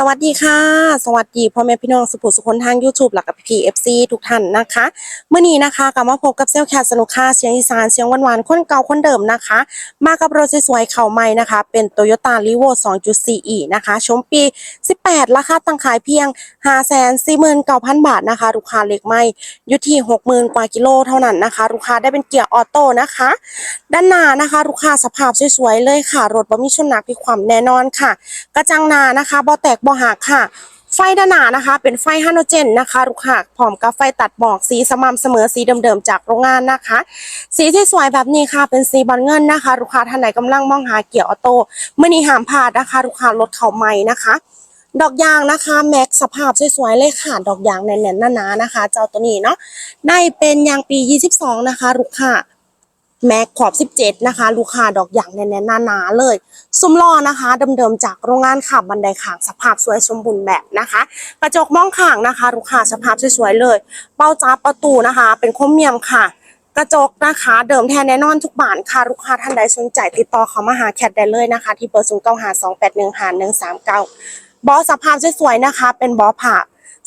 สวัสดีค่ะ สวัสดีพ่อแม่พี่น้องสุภุสุคนทาง YouTube หลักกับพีเอฟซีทุกท่านนะคะเมื่อนี้นะคะกลับมาพบกับเซลแคสสนุกค่ะเสียงอีสานเสียงหวานๆคนเก่าคนเดิมนะคะ มากับรถสวยๆเข่าใหม่นะคะ เป็น Toyota r e v o 2.4e นะคะชมปี 18 ราคาตั้งขายเพียง 549,000 บาทนะคะลูกค้าเล็กไม่อยู่ที่ 60,000 กว่ากิโลเท่านั้นนะคะลูกค้าได้เป็นเกียร์ออโต้นะคะ ด้านหน้านะคะลูกค้าสภาพสวยๆเลยค่ะรถบ่มีชนหนักมีความแน่นอนค่ะ กระจังหน้านะคะบ่แตกบ่หักค่ะ ไฟด้านหน้านะคะ เป็นไฟฮาโลเจนนะคะลูกค้าพร้อมกับไฟตัดหมอกสีสม่ำเสมอสีเดิมๆจากโรงงานนะคะ สีที่สวยแบบนี้ค่ะ เป็นสีบอลเงินนะคะลูกค้าท่านไหนกำลังมองหาเกียร์ออโต้เมื่อนี้ห้ามพลาดนะคะลูกค้ารถเข่าใหม่นะคะดอกยางนะคะแม็กสภาพสวยๆเลยค่ะ ดอกยางแน่นๆหนาๆนะคะ เจ้าตัวนี้เนาะได้เป็นยางปี 22 นะคะลูกค้า แม็กขอบ 17 นะคะ ลูกค้าดอกอย่างแน่นๆหนาๆเลย ซุ้มล้อนะคะ เดิมๆจากโรงงานขับบันไดขางสภาพสวยสมบูรณ์แบบนะคะ กระจกมองขางนะคะ ลูกค้าสภาพสวยๆเลย เป้าจ้าประตูนะคะ เป็นโครเมียมค่ะ กระจกนะคะ เดิมแท้แน่นอนทุกบานค่ะ ลูกค้าท่านใดสนใจติดต่อเขามาหาแคทได้เลยนะคะ ที่เบอร์ศูนย์เก้าหาสองแปดหนึ่งหาหนึ่งสามเก้าบอสภาพสวยๆนะคะ เป็นบอผ่า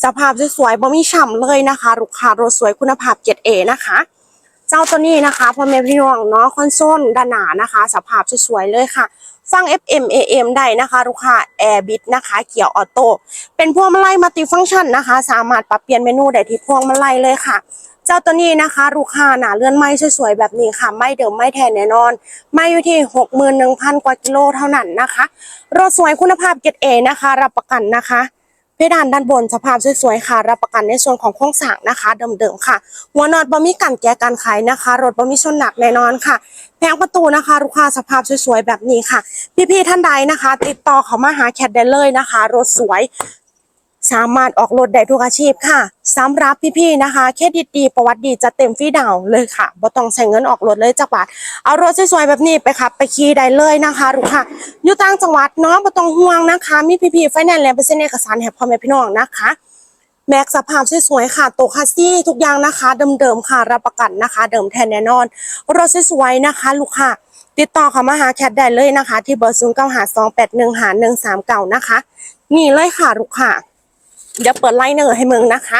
สภาพสวยๆบ่มีฉ่ำเลยนะคะ ลูกค้ารถสวยคุณภาพ 7A นะคะ เจ้าตัวนี้นะคะพ่อแม่พี่น้องเนาะคอนโซลด้านหน้านะคะ สภาพสวยๆเลยค่ะ ฟัง FM AM ได้นะคะลูกค้า Air b i t นะคะ เกียร์ออโต้เป็นพวงมาลัยมัลติฟังก์ชันนะคะ สามารถปรับเปลี่ยนเมนูได้ที่พวงมาลัยเลยค่ะเจ้าตัวนี้นะคะลูกค้าหนาเลื่อนไม้สวยๆแบบนี้ค่ะไม่เดิมไม่แทนแน่นอนไม่อยู่ที่61,000กว่ากิโลเท่านั้นนะคะรถสวยคุณภาพเกรดเอนะคะ รับประกันนะคะ เพดานด้านบนสภาพสวยๆค่ะ รับประกันในส่วนของโครงสร้างนะคะเดิมๆค่ะ หัวนอนบะมีกันแก้การขายนะคะ รถบะมีชนหนักแน่นอนค่ะแผงประตูนะคะลูกค้าสภาพสวยๆแบบนี้ค่ะ พี่ๆท่านใดนะคะ ติดต่อเขามาหาแคทได้เลยนะคะ รถสวย สามารถออกรถได้ทุกอาชีพค่ะสำหรับพี่ๆนะคะเครดิตดีประวัติดีจะเต็มฟรีดาวเลยค่ะบ่ต้องใช้เงินออกรถเลยจักบาทเอารถสวยๆแบบนี้ไปขับ ไปขี่ได้เลยนะคะลูกค้าอยู่ต่างจังหวัดเนาะบ่ต้องห่วงนะคะ มีพี่ๆไฟแนนซ์และเปอร์เซ็นต์เอกสารให้พ่อแม่พี่น้องนะคะแม็กสภาพสวยๆค่ะโตคัสซี่ทุกอย่างนะคะเดิมๆค่ะรับประกันนะคะ เดิมแทนแน่นอนรถสวยๆนะคะ ลูกค้าติดต่อเขามาหาแคทได้เลยนะคะ ที่เบอร์ศูนย์เก้าหาสองแปดหนึ่งหาหนึ่งสามเก้านะคะ นี่เลยค่ะลูกค้า เดี๋ยวเปิดไลเนอร์ให้มึงนะคะ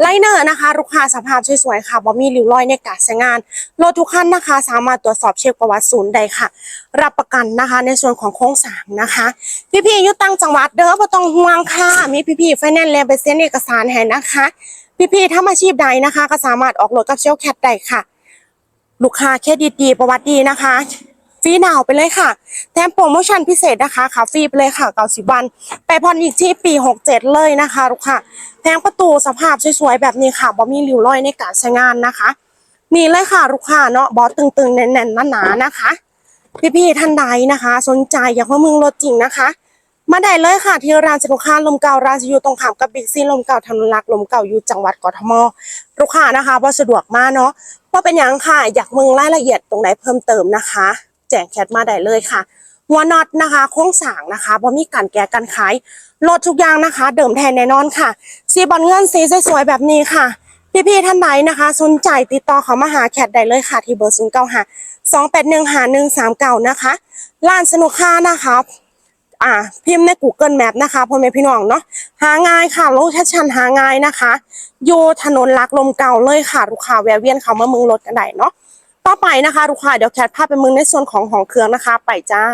ไลเนอร์นะคะ ลูกค้าสภาพสวยๆค่ะบ่มีริ้วรอยในการใช้งานรถทุกคันนะคะ สามารถตรวจสอบเช็คประวัติศูนย์ใดค่ะ รับประกันนะคะในส่วนของโครงสร้างนะคะ พี่ๆอยู่ต่างจังหวัดเด้อบ่ต้องห่วงค่ะ มีพี่ๆไฟแนนซ์และไปเซ็นเอกสารให้นะคะ พี่ๆทำอาชีพใดนะคะ ก็สามารถออกรถกับเชลแคทได้ค่ะ ลูกค้าเครดิตดีประวัติดีนะคะ ฟรีดาวไปเลยค่ะ แถมโปรโมชั่นพิเศษนะคะค่ะฟรีไปเลยค่ะ90วัน ไปผ่อนอีกที่ปี67เลยนะคะลูกค้าแผงประตูสภาพสวยๆแบบนี้ค่ะบ่มีริ้วรอยในการใช้งานนะคะนี่เลยค่ะลูกค้าเนาะบอสตึงๆแน่นๆหนาๆนะคะ พี่ๆท่านใดนะคะ สนใจอยากมาเมืองรถจริงนะคะมาได้เลยค่ะที่ร้านสินค้าลมเก่าร้านจะอยู่ตรงข้ามกับบิ๊กซีลมเก่าถนนหลักลมเก่าอยู่จังหวัดกทมลูกค้านะคะว่าสะดวกมากเนาะว่าเป็นอย่างค่ะอยากเมืองรายละเอียดตรงไหนเพิ่มเติมนะคะ แจ้งแคทมาได้เลยค่ะหัวน็อตนะคะโค้งสางนะคะบ่มีการแก้กันขายรถทุกอย่างนะคะ เดิมแทนแน่นอนค่ะสีบอลเงินสีสวยๆแบบนี้ค่ะ พี่ๆท่านใดนะคะ สนใจติดต่อเขามาหาแคทได้เลยค่ะ ที่เบอร์ศูนย์เก้าห้าสองแปดหนึ่งหาหนึ่งสามเก้านะคะร้านสนุกค่านะคะอ่าพิมพ์ใน Google Map นะคะพ่อแม่พี่น้องเนาะหาง่ายค่ะโลเคชั่นหาง่ายนะคะ อยู่ถนนลักลมเก่าเลยค่ะลูกค้าแวะเวียนเขามาเมืองรถกันได้เนาะ ต่อไปนะคะลูกค้าเดี๋ยวแคทพาไปมืองในส่วนของของเครื่องนะคะ ไปจ้า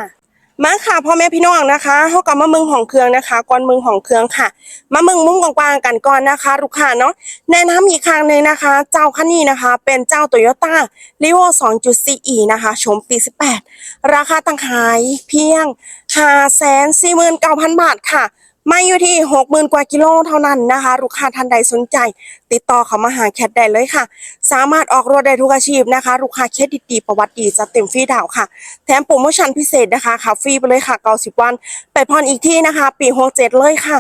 มาค่ะพ่อแม่พี่น้องนะคะเขากับมามืองของเครื่องนะคะก่อนมืองของเครื่องค่ะมามืองมุ้งกว้างๆกันก่อนนะคะลูกค้าเนาะแนะนำอีกครั้งหนึ่งนะคะ เจ้าคันนี้นะคะ เป็นเจ้า Toyota r e v o 2.4e นะคะชมปี 18 ราคาตั้งขายเพียง549,000 บาทค่ะ ไม่อยู่ที่60,000กว่ากิโลเท่านั้นนะคะ ลูกค้าท่านใดสนใจ ติดต่อเขามาหาแคทได้เลยค่ะ สามารถออกรถได้ทุกอาชีพนะคะ ลูกค้าเครดิตดีประวัติดีจะเต็มฟรีดาวค่ะ แถมโปรโมชั่นพิเศษนะคะขับฟรีไปเลยค่ะ90วัน ไปพรอนอีกที่นะคะ ปี67เลยค่ะ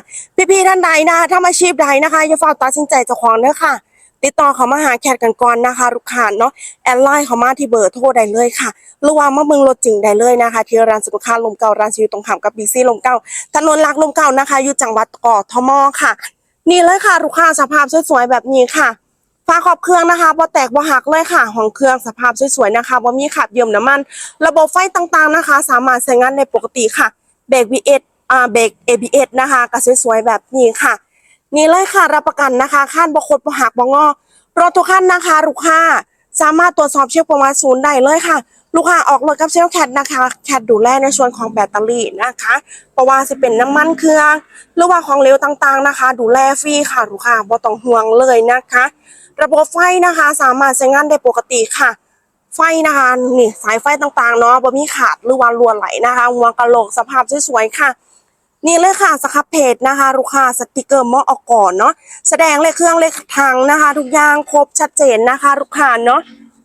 พี่ๆท่านใดนะคะทำอาชีพใดนะคะอย่าฝาตัดสินใจเจ้าของเด้อค่ะ ติดต่อเขามาหาแคทกันก่อนนะคะลูกค้าเนาะแอดไลน์เขามาที่เบอร์โทรได้เลยค่ะหรือว่ามาเมืองรถจริงได้เลยนะคะ ที่ร้านสุขภาลมเก่าร้านชิวตรงข้ามกับบีซี่ลมเก่าถนนหลักลมเก่านะคะ อยู่จังหวัดกทมค่ะ นี่เลยค่ะลูกค้าสภาพสวยๆแบบนี้ค่ะฝาขอบเครื่องนะคะบ่แตกบ่หักเลยค่ะของเครื่องสภาพสวยๆนะคะบ่มีขับเยิ่มน้ำมัน ระบบไฟต่างๆนะคะ สามารถใช้งานในปกติค่ะเบรก V8 อ่าเบรก ABS นะคะก็สวยๆแบบนี้ค่ะ นี่เลยค่ะรับประกันนะคะค่านบกคดบหักบงอรถทุกขั้นนะคะลูกค้าสามารถตรวจสอบเช็คประวัติศูนย์ได้เลยค่ะ ลูกค้าออกรถกับเซลแคทนะคะแคทดูแลในส่วนของแบตเตอรี่นะคะเพระว่าจะเป็นน้ำมันเครื่องหรือว่าของเหลวต่างๆนะคะ ดูแลฟรีค่ะลูกค้าบ่ต้องห่วงเลยนะคะ ระบบไฟนะคะสามารถใช้งานได้ปกติค่ะ ไฟนะคะนี่สายไฟต่างๆเนาะบ่มีขาดหรือว่ารั่วไหลนะคะหัวกะโหลกสภาพสวยๆค่ะ นี่เลยค่ะสครับเพจนะคะลูกค้าสติกเกอร์มอออกก่อนเนาะแสดงเลขเครื่องเลขทางนะคะ ทุกอย่างครบชัดเจนนะคะลูกค้าเนาะ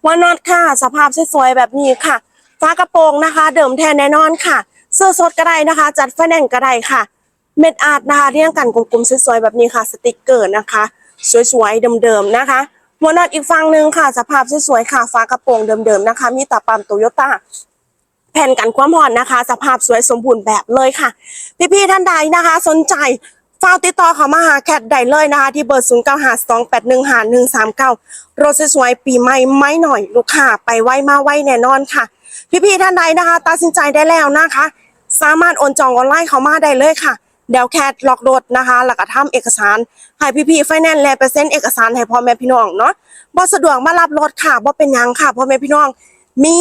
ว่านอตค่ะ สภาพสวยๆแบบนี้ค่ะฝากระโปรงนะคะ เดิมแทนแน่นอนค่ะ เสื้อสดก็ได้นะคะ จัดไฟแนนซ์ก็ได้ค่ะ เม็ดอาร์ตนะคะเรียงกันกลมๆสวยๆแบบนี้ค่ะ สติกเกอร์นะคะ สวยๆเดิมๆนะคะหัวนอตอีกฝั่งหนึ่งค่ะ สภาพสวยๆค่ะฝากระโปรงเดิมๆนะคะ มีตาปั๊มโตโยต้า แผ่นกันความร้อนนะคะ สภาพสวยสมบูรณ์แบบเลยค่ะ พี่ๆท่านใดนะคะ สนใจฝากติดต่อเขามาหาแคทได้เลยนะคะ ที่เบอร์ 0 9 5 2 8 1 5 1 3 9 รถสวยๆปีใหม่ไม่หน่อยลูกค้าไปไวมาไวแน่นอนค่ะ พี่ๆท่านใดนะคะตัดสินใจได้แล้วนะคะ สามารถโอนจองออนไลน์เขามาได้เลยค่ะเดี๋ยวแคทล็อกรถนะคะแล้วก็ทำเอกสารให้พี่ๆไฟแนนซ์และเปอร์เซ็นต์เอกสารให้พ่อแม่พี่น้องเนาะบ่สะดวกมารับรถค่ะบ่เป็นยังค่ะพ่อแม่พี่น้อง มี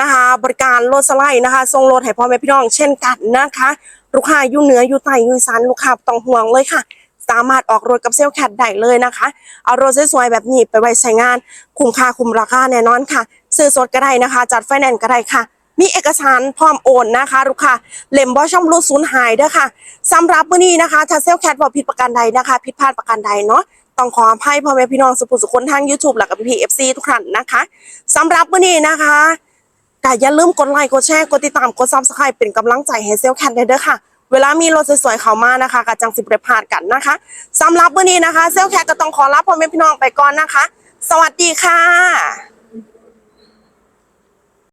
นะคะบริการรถสไลด์นะคะส่งรถให้พ่อแม่พี่น้องเช่นกันนะคะ ลูกค้าอยู่เหนืออยู่ใต้อยู่อีสานลูกค้าต้องห่วงเลยค่ะ สามารถออกรถกับเซลแคทได้เลยนะคะ เอารถสวยๆแบบนี้ไปไว้ใช้งาน คุ้มค่าคุ้มราคาแน่นอนค่ะ ซื้อสดก็ได้นะคะ จัดไฟแนนซ์ก็ได้ค่ะ มีเอกสารพร้อมโอนนะคะ ลูกค้าเล่มบอช่องรูดศูนย์หายเด้อค่ะสำหรับมื้อนี้นะคะถ้าเซลแคทบอกผิดประการใดนะคะ ผิดพลาดประการใดเนาะ ต้องขออภัยพ่อแม่พี่น้องสุภุสุคนทาง YouTube และกับพี่เอฟซีทุกท่านนะคะสำหรับวันนี้นะคะก็อย่าลืมกดไลค์กดแชร์กดติดตามกดซับสไครป์เป็นกำลังใจให้เซลแคทได้เด้อค่ะ เวลามีรถสวยๆเข้ามานะคะกับจังสิบเรพาดกันนะคะสำหรับวันนี้นะคะ เซลแคทก็ต้องขอลาพ่อแม่พี่น้องไปก่อนนะคะ สวัสดีค่ะ